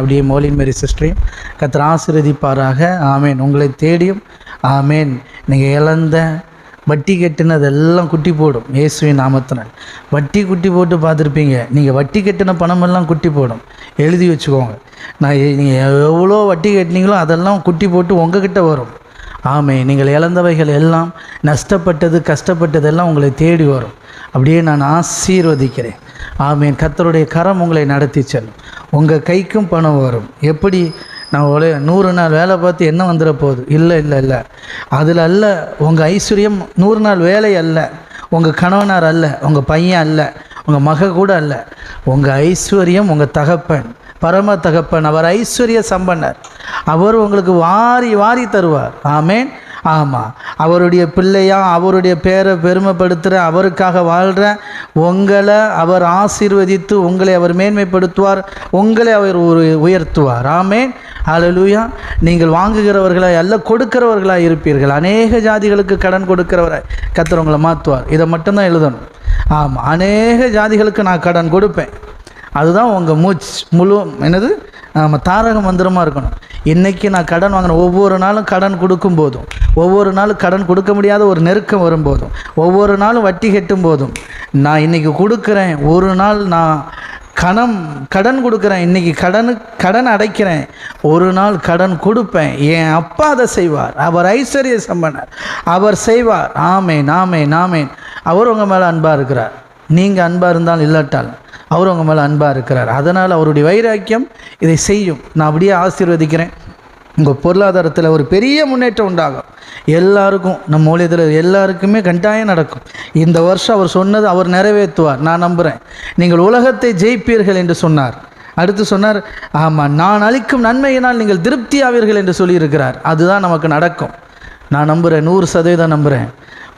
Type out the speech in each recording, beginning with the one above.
அப்படியே மோலின் மேரி சிஸ்டரையும் கத்திர ஆசீர்வதிப்பாராக. ஆமேன். உங்களை தேடியும் ஆமேன். நீங்கள் இழந்த வட்டி கட்டினதெல்லாம் குட்டி போடும். இயேசுவின் நாமத்தினால். வட்டி குட்டி போட்டு பார்த்துருப்பீங்க. நீங்கள் வட்டி கட்டின பணமெல்லாம் குட்டி போடும். எழுதி வச்சுக்கோங்க. நான் நீங்கள் எவ்வளோ வட்டி கட்டினீங்களோ அதெல்லாம் குட்டி போட்டு உங்ககிட்ட வரும். ஆமே நீங்கள் இழந்தவைகள் எல்லாம் நஷ்டப்பட்டது கஷ்டப்பட்டதெல்லாம் உங்களை தேடி வரும். அப்படியே நான் ஆசீர்வதிக்கிறேன். ஆமேன். கத்தருடைய கரம் உங்களை நடத்தி செல்லும். உங்கள் கைக்கும் பணம் வரும். எப்படி? நான் ஒரு நூறு நாள் வேலை பார்த்து என்ன வந்துட போகுது? இல்லை இல்லை இல்லை. அதில் அல்ல உங்கள் ஐஸ்வர்யம் நூறு நாள் வேலை அல்ல. உங்கள் கணவனார் அல்ல. உங்கள் பையன் அல்ல. உங்கள் மக கூட அல்ல. உங்கள் ஐஸ்வர்யம் உங்கள் தகப்பன். பரம தகப்பன். அவர் ஐஸ்வர்ய சம்பன்னர். அவர் உங்களுக்கு வாரி வாரி தருவார். ஆமேன். ஆமாம் அவருடைய பிள்ளையா அவருடைய பேரை பெருமைப்படுத்துகிற அவருக்காக வாழ்கிற உங்களை அவர் ஆசீர்வதித்து உங்களை அவர் மேன்மைப்படுத்துவார் உங்களை அவர் ஒரு உயர்த்துவார். ஆமேன். ஹalleluya நீங்கள் வாங்குகிறவர்களாக அல்ல கொடுக்கிறவர்களாய் இருப்பீர்கள். அநேக ஜாதிகளுக்கு கடன் கொடுக்கிறவராய் கத்தர் உங்களை மாற்றுவார் இதை மட்டும்தான் எழுதணும். ஆமாம் அநேக ஜாதிகளுக்கு நான் கடன் கொடுப்பேன். அதுதான் உங்கள் மூச்சு. முழு என்னது? நம்ம தாரக மந்திரமாக இருக்கணும். இன்றைக்கி நான் கடன் வாங்கினேன் ஒவ்வொரு நாளும் கடன் கொடுக்கும் போதும். ஒவ்வொரு நாளும் கடன் கொடுக்க முடியாத ஒரு நெருக்கம் வரும்போதும் ஒவ்வொரு நாளும் வட்டி கட்டும் போதும். நான் இன்றைக்கி கொடுக்குறேன். ஒரு நாள் நான் கணம் கடன் கொடுக்குறேன். இன்றைக்கி கடனு கடன் அடைக்கிறேன். ஒரு நாள் கடன் கொடுப்பேன். என் அப்பா அதை செய்வார். அவர் ஐஸ்வர்ய சம்பனர். அவர் செய்வார். ஆமேன் ஆமேன் ஆமேன். அவர் உங்கள் மேலே அன்பாக இருக்கிறார். நீங்கள் அன்பாக இருந்தால் இல்லாட்டால். அவர் உங்கள் மேலே அன்பாக இருக்கிறார். அதனால் அவருடைய வைராக்கியம் இதை செய்யும். நான் அப்படியே ஆசீர்வதிக்கிறேன். உங்கள் பொருளாதாரத்தில் ஒரு பெரிய முன்னேற்றம் உண்டாகும். எல்லாருக்கும் நம்ம ஊழியத்தில் எல்லாருக்குமே கட்டாயம் நடக்கும். இந்த வருஷம் அவர் சொன்னது அவர் நிறைவேற்றுவார். நான் நம்புகிறேன் நீங்கள் உலகத்தை ஜெயிப்பீர்கள் என்று சொன்னார். அடுத்து சொன்னார் ஆமாம் நான் அளிக்கும் நன்மையினால் நீங்கள் திருப்தி ஆவீர்கள் என்று சொல்லியிருக்கிறார். அதுதான் நமக்கு நடக்கும். நான் நம்புகிறேன் நூறு சதவீதம் நம்புகிறேன்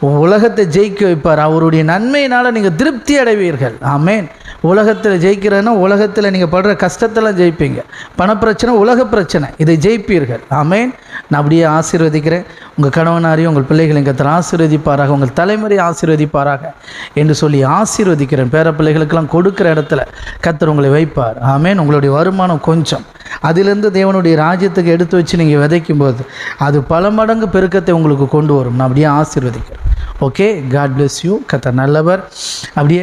உலகத்தை ஜெயிக்க வைப்பார். அவருடைய நன்மையினால் நீங்கள் திருப்தி அடைவீர்கள். ஆமேன். உலகத்தில் ஜெயிக்கிறேன்னா உலகத்தில் நீங்கள் படுற கஷ்டத்தெல்லாம் ஜெயிப்பீங்க. பணப்பிரச்சனை உலக பிரச்சனை. இதை ஜெயிப்பீர்கள். ஆமேன். நான் அப்படியே ஆசீர்வதிக்கிறேன். உங்கள் கணவனாரையும் உங்கள் பிள்ளைகளை கத்தர் ஆசீர்வதிப்பாராக. உங்கள் தலைமுறை ஆசீர்வதிப்பாராக என்று சொல்லி ஆசீர்வதிக்கிறேன். பேர பிள்ளைகளுக்கெல்லாம் கொடுக்குற இடத்துல கத்தர் உங்களை வைப்பார். ஆமேன். உங்களுடைய வருமானம் கொஞ்சம். அதிலிருந்து தேவனுடைய ராஜ்யத்துக்கு எடுத்து வச்சு நீங்கள் விதைக்கும் போது அது பல மடங்கு பெருக்கத்தை உங்களுக்கு கொண்டு வரும். நான் அப்படியே ஆசீர்வதிக்கிறேன். ஓகே காட் பிளெஸ் யூ கத்தர் நல்லவர். அப்படியே